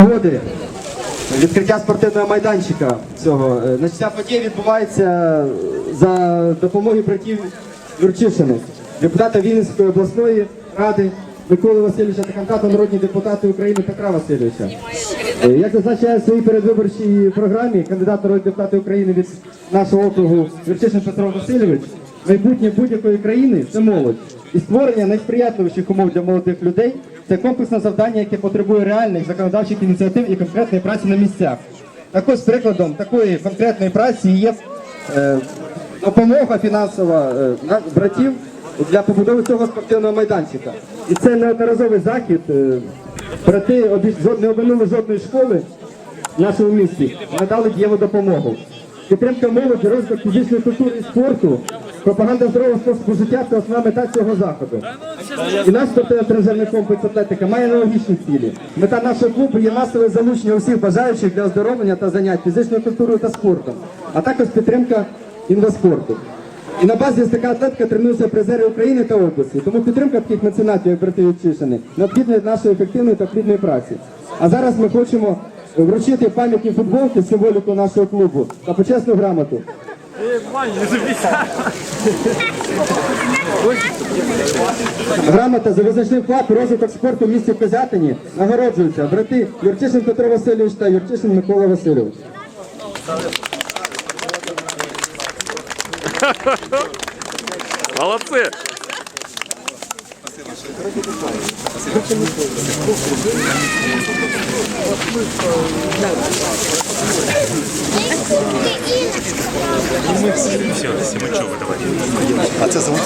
нагоди відкриття спортивного майданчика цього. Е, Значить, ця подія відбувається за допомогою братів Юрчишиних, депутата Вінницької обласної ради Миколи Васильовича та народні депутати України Петра Васильовича. Е, Як зазначає в своїй передвиборчій програмі кандидат народний депутати України від нашого округу Юрчишин Петро Васильович, майбутнє будь-якої країни це молодь. І створення найсприятливіших умов для молодих людей це комплексне завдання, яке потребує реальних законодавчих ініціатив і конкретної праці на місцях. Так ось прикладом такої конкретної праці є е, допомога фінансова е, братів для побудови цього спортивного майданчика. І це неодноразовий захід. е, Брати не обминули жодної школи в нашому місті, надали дієву допомогу. Підтримка молоді, розвиток фізичної культури і спорту, пропаганда здорового способу життя це основна мета цього заходу. І наш спортивно-тренажерний комплекс атлетика має аналогічні цілі. Мета нашого клубу є масове залучення усіх бажаючих для оздоровлення та занять фізичною культурою та спортом, а також підтримка інваспорту. І на базі СТК Атлетика тренуються призери України та області. Тому підтримка таких меценатів, як брати Юрчишини, необхідна нашої ефективної та плідної праці. А зараз ми хочемо вручити пам'ятні футболки, символіку нашого клубу та почесну грамоту. Грамота за визначний вклад розвиток спорту в місті Козятині нагороджуються брати Юрчишин Петро Васильович та Юрчишин Микола Васильович. Молодцы! Все, Симачева, давай. А це зовут?